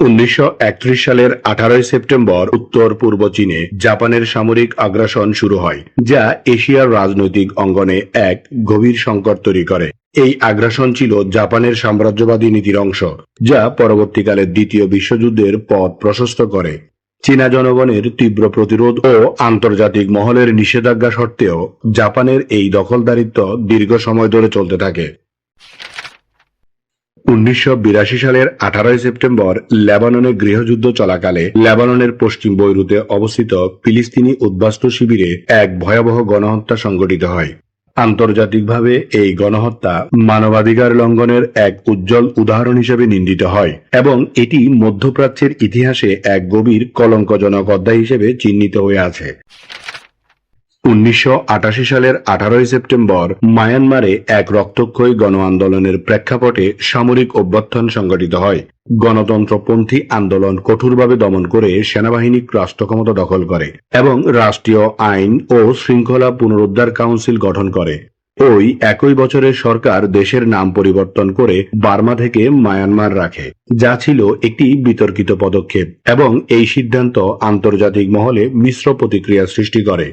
উনিশশো একত্রিশ সালের আঠারোই সেপ্টেম্বর উত্তর পূর্ব চীনে জাপানের সামরিক আগ্রাসন শুরু হয়, যা এশিয়ার রাজনৈতিক অঙ্গনে এক গভীর সংকট তৈরি করে। এই আগ্রাসন ছিল জাপানের সাম্রাজ্যবাদী নীতির অংশ, যা পরবর্তীকালে দ্বিতীয় বিশ্বযুদ্ধের পথ প্রশস্ত করে। চীনা জনগণের তীব্র প্রতিরোধ ও আন্তর্জাতিক মহলের নিষেধাজ্ঞা সত্ত্বেও জাপানের এই দখলদারিত্ব দীর্ঘ সময় ধরে চলতে থাকে। উনিশশো বিরাশি সালের আঠারোই সেপ্টেম্বর লেবাননে গৃহযুদ্ধ চলাকালে লেবাননের পশ্চিম বৈরুতে অবস্থিত ফিলিস্তিনি উদ্বাস্তু শিবিরে এক ভয়াবহ গণহত্যা সংঘটিত হয়। আন্তর্জাতিকভাবে এই গণহত্যা মানবাধিকার লঙ্ঘনের এক উজ্জ্বল উদাহরণ হিসেবে নিন্দিত হয় এবং এটি মধ্যপ্রাচ্যের ইতিহাসে এক গভীর কলঙ্কজনক অধ্যায় হিসেবে চিহ্নিত হয়ে আছে। উনিশশো আটাশি সালের আঠারোই সেপ্টেম্বর মায়ানমারে এক রক্তক্ষয়ী গণ আন্দোলনের প্রেক্ষাপটে সামরিক অভ্যর্থন সংগঠিত হয়। গণতন্ত্রপন্থী আন্দোলন কঠোরভাবে দমন করে সেনাবাহিনী রাষ্ট্র ক্ষমতা দখল করে এবং রাষ্ট্রীয় আইন ও শৃঙ্খলা পুনরুদ্ধার কাউন্সিল গঠন করে। ওই একই বছরের সরকার দেশের নাম পরিবর্তন করে বার্মা থেকে মায়ানমার রাখে, যা ছিল একটি বিতর্কিত পদক্ষেপ এবং এই সিদ্ধান্ত আন্তর্জাতিক মহলে মিশ্র প্রতিক্রিয়া সৃষ্টি করে।